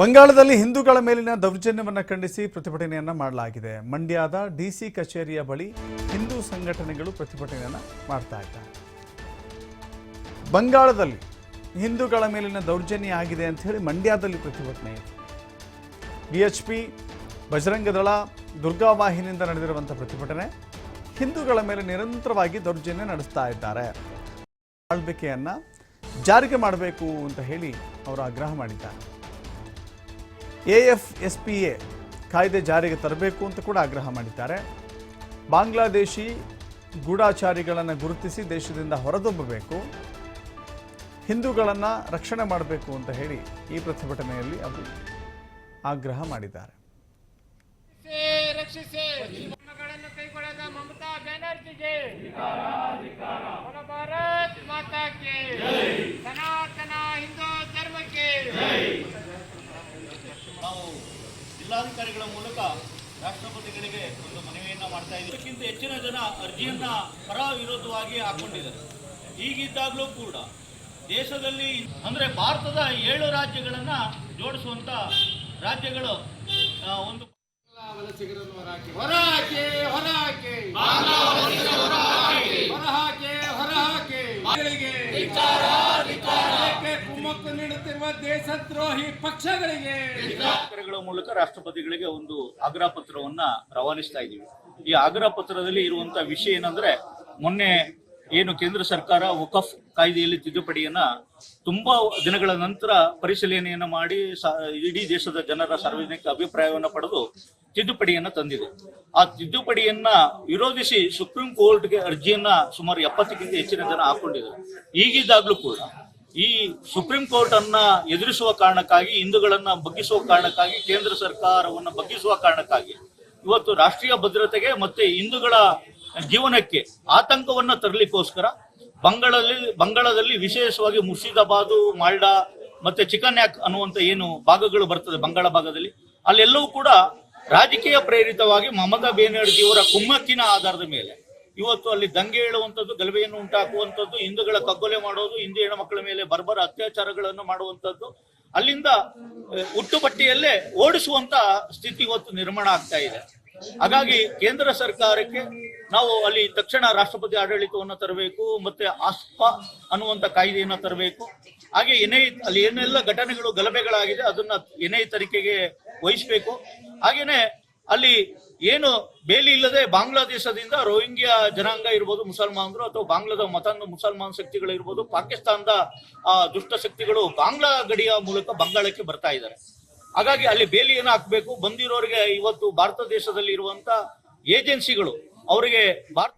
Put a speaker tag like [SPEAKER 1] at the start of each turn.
[SPEAKER 1] ಬಂಗಾಳದಲ್ಲಿ ಹಿಂದೂಗಳ ಮೇಲಿನ ದೌರ್ಜನ್ಯವನ್ನು ಖಂಡಿಸಿ ಪ್ರತಿಭಟನೆಯನ್ನು ಮಾಡಲಾಗಿದೆ. ಮಂಡ್ಯದ ಡಿಸಿ ಕಚೇರಿಯ ಬಳಿ ಹಿಂದೂ ಸಂಘಟನೆಗಳು ಪ್ರತಿಭಟನೆಯನ್ನು ಮಾಡ್ತಾ ಇದ್ದಾರೆ ಬಂಗಾಳದಲ್ಲಿ ಹಿಂದೂಗಳ ಮೇಲಿನ ದೌರ್ಜನ್ಯ ಆಗಿದೆ ಅಂತ ಹೇಳಿ ಮಂಡ್ಯದಲ್ಲಿ ಪ್ರತಿಭಟನೆ ಇದೆ. ಬಿಎಚ್ಪಿ ಬಜರಂಗ ದಳ ದುರ್ಗಾ ವಾಹಿನಿಯಿಂದ ನಡೆದಿರುವಂಥ ಪ್ರತಿಭಟನೆ ಹಿಂದೂಗಳ ಮೇಲೆ ನಿರಂತರವಾಗಿ ದೌರ್ಜನ್ಯ ನಡೆಸ್ತಾ ಇದ್ದಾರೆ. ಆಳ್ವಿಕೆಯನ್ನು ಜಾರಿಗೆ ಮಾಡಬೇಕು ಅಂತ ಹೇಳಿ ಅವರು ಆಗ್ರಹ ಮಾಡಿದ್ದಾರೆ. A F S P A ಕಾಯ್ದೆ ಜಾರಿಗೆ ತರಬೇಕು ಅಂತ ಕೂಡ ಆಗ್ರಹ ಮಾಡಿದ್ದಾರೆ. ಬಾಂಗ್ಲಾದೇಶಿ ಗೂಢಾಚಾರಿಗಳನ್ನು ಗುರುತಿಸಿ ದೇಶದಿಂದ ಹೊರದೊಬ್ಬಬೇಕು. ಹಿಂದೂಗಳನ್ನು ರಕ್ಷಣೆ ಮಾಡಬೇಕು ಅಂತ ಹೇಳಿ ಈ ಪ್ರತಿಭಟನೆಯಲ್ಲಿ ಅವರು ಆಗ್ರಹ ಮಾಡಿದ್ದಾರೆ.
[SPEAKER 2] ಮಮತಾ ಬ್ಯಾನರ್ಜಿಗೆ ಬಲ ಭಾರತ್ ಮಾತಾಕ್ಕೆ ಸನಾತನ ಹಿಂದೂ ಧರ್ಮಕ್ಕೆ
[SPEAKER 3] ನಾವು ಜಿಲ್ಲಾಧಿಕಾರಿಗಳ ಮೂಲಕ ರಾಷ್ಟ್ರಪತಿಗಳಿಗೆ ಒಂದು ಮನವಿಯನ್ನು ಮಾಡ್ತಾ ಇದ್ದೀವಿ. ಇದಕ್ಕಿಂತ ಹೆಚ್ಚಿನ ಜನ ಅರ್ಜಿಯನ್ನ ಪರ ವಿರೋಧವಾಗಿ ಹಾಕೊಂಡಿದ್ದಾರೆ. ಹೀಗಿದ್ದಾಗಲೂ ಕೂಡ ದೇಶದಲ್ಲಿ ಅಂದ್ರೆ ಭಾರತದ ಏಳು ರಾಜ್ಯಗಳನ್ನ ಜೋಡಿಸುವಂತ ರಾಜ್ಯಗಳು ಒಂದು
[SPEAKER 2] ವಲಸಿಗರನ್ನು ಹೊರಾಕಿ ಹೊರಾಕಿ ಹೊರಹಾಕಿ ನೀಡುತ್ತಿರುವ ದೇಶದ್ರೋಹಿ ಪಕ್ಷಗಳಿಗೆ.
[SPEAKER 3] ಮೂಲಕ ರಾಷ್ಟ್ರಪತಿಗಳಿಗೆ ಒಂದು ಆಗ್ರಹ ಪತ್ರವನ್ನ ರವಾನಿಸ್ತಾ ಇದ್ದೀವಿ. ಈ ಆಗ್ರಹ ಪತ್ರದಲ್ಲಿ ಇರುವಂತಹ ವಿಷಯ ಏನಂದ್ರೆ, ಮೊನ್ನೆ ಏನು ಕೇಂದ್ರ ಸರ್ಕಾರ ವಕಫ್ ಕಾಯ್ದೆಯಲ್ಲಿ ತಿದ್ದುಪಡಿಯನ್ನ ತುಂಬಾ ದಿನಗಳ ನಂತರ ಪರಿಶೀಲನೆಯನ್ನ ಮಾಡಿ ಇಡೀ ದೇಶದ ಜನರ ಸಾರ್ವಜನಿಕ ಅಭಿಪ್ರಾಯವನ್ನ ಪಡೆದು ತಿದ್ದುಪಡಿಯನ್ನ ತಂದಿದೆ. ಆ ತಿದ್ದುಪಡಿಯನ್ನ ವಿರೋಧಿಸಿ ಸುಪ್ರೀಂ ಕೋರ್ಟ್ಗೆ ಅರ್ಜಿಯನ್ನ ಸುಮಾರು ಎಪ್ಪತ್ತಕ್ಕಿಂತ ಹೆಚ್ಚಿನ ಜನ ಹಾಕೊಂಡಿದ್ದಾರೆ. ಈಗಿದ್ದಾಗ್ಲೂ ಕೂಡ ಈ ಸುಪ್ರೀಂ ಕೋರ್ಟ್ ಅನ್ನ ಎದುರಿಸುವ ಕಾರಣಕ್ಕಾಗಿ, ಹಿಂದೂಗಳನ್ನ ಬಗ್ಗಿಸುವ ಕಾರಣಕ್ಕಾಗಿ, ಕೇಂದ್ರ ಸರ್ಕಾರವನ್ನು ಬಗ್ಗಿಸುವ ಕಾರಣಕ್ಕಾಗಿ ಇವತ್ತು ರಾಷ್ಟ್ರೀಯ ಭದ್ರತೆಗೆ ಮತ್ತೆ ಹಿಂದೂಗಳ ಜೀವನಕ್ಕೆ ಆತಂಕವನ್ನ ತರಲಿಕ್ಕೋಸ್ಕರ ಬಂಗಾಳದಲ್ಲಿ ಬಂಗಾಳದಲ್ಲಿ ವಿಶೇಷವಾಗಿ ಮುರ್ಷಿದಾಬಾದು ಮಾಲ್ಡಾ ಮತ್ತೆ ಚಿಕನ್ ಯಾಕ್ ಅನ್ನುವಂತ ಏನು ಭಾಗಗಳು ಬರ್ತದೆ ಬಂಗಾಳ ಭಾಗದಲ್ಲಿ. ಅಲ್ಲೆಲ್ಲವೂ ಕೂಡ ರಾಜಕೀಯ ಪ್ರೇರಿತವಾಗಿ ಮಮತಾ ಬೇನರ್ಜಿಯವರ ಕುಮ್ಮಕ್ಕಿನ ಆಧಾರದ ಮೇಲೆ ಇವತ್ತು ಅಲ್ಲಿ ದಂಗೆ ಹೇಳುವಂಥದ್ದು, ಗಲಭೆಯನ್ನು ಉಂಟಾಕುವಂಥದ್ದು, ಹಿಂದೂಗಳ ಕಗ್ಗೊಲೆ ಮಾಡೋದು, ಹಿಂದೂ ಮಕ್ಕಳ ಮೇಲೆ ಬರ್ಬರ ಅತ್ಯಾಚಾರಗಳನ್ನು ಮಾಡುವಂಥದ್ದು, ಅಲ್ಲಿಂದ ಹುಟ್ಟುಪಟ್ಟಿಯಲ್ಲೇ ಓಡಿಸುವಂತ ಸ್ಥಿತಿ ಇವತ್ತು ನಿರ್ಮಾಣ ಆಗ್ತಾ ಇದೆ. ಹಾಗಾಗಿ ಕೇಂದ್ರ ಸರ್ಕಾರಕ್ಕೆ ನಾವು ಅಲ್ಲಿ ತಕ್ಷಣ ರಾಷ್ಟ್ರಪತಿ ಆಡಳಿತವನ್ನು ತರಬೇಕು, ಮತ್ತೆ ಆಸ್ಪ ಅನ್ನುವಂತ ಕಾಯ್ದೆಯನ್ನ ತರಬೇಕು. ಹಾಗೆ ಏನೇ, ಅಲ್ಲಿ ಏನೆಲ್ಲ ಘಟನೆಗಳು, ಗಲಭೆಗಳಾಗಿದೆ, ಅದನ್ನ ಏನೇ ತನಿಖೆಗೆ ವಹಿಸಬೇಕು. ಹಾಗೇನೆ ಅಲ್ಲಿ ಏನು ಬೇಲಿ ಇಲ್ಲದೆ ಬಾಂಗ್ಲಾದೇಶದಿಂದ ರೋಹಿಂಗ್ಯಾ ಜನಾಂಗ ಇರ್ಬೋದು ಮುಸಲ್ಮಾನರು ಅಥವಾ ಬಾಂಗ್ಲಾದ ಮತಾಂಗ ಮುಸಲ್ಮಾನ್ ಶಕ್ತಿಗಳು ಇರ್ಬೋದು ಪಾಕಿಸ್ತಾನದ ದುಷ್ಟ ಶಕ್ತಿಗಳು ಬಾಂಗ್ಲಾ ಗಡಿಯ ಮೂಲಕ ಬಂಗಾಳಕ್ಕೆ ಬರ್ತಾ ಇದ್ದಾರೆ. ಹಾಗಾಗಿ ಅಲ್ಲಿ ಬೇಲಿಯನ್ನು ಹಾಕಬೇಕು. ಬಂದಿರೋರಿಗೆ ಇವತ್ತು ಭಾರತ ದೇಶದಲ್ಲಿ ಇರುವಂತ ಏಜೆನ್ಸಿಗಳು ಅವರಿಗೆ ಭಾರತ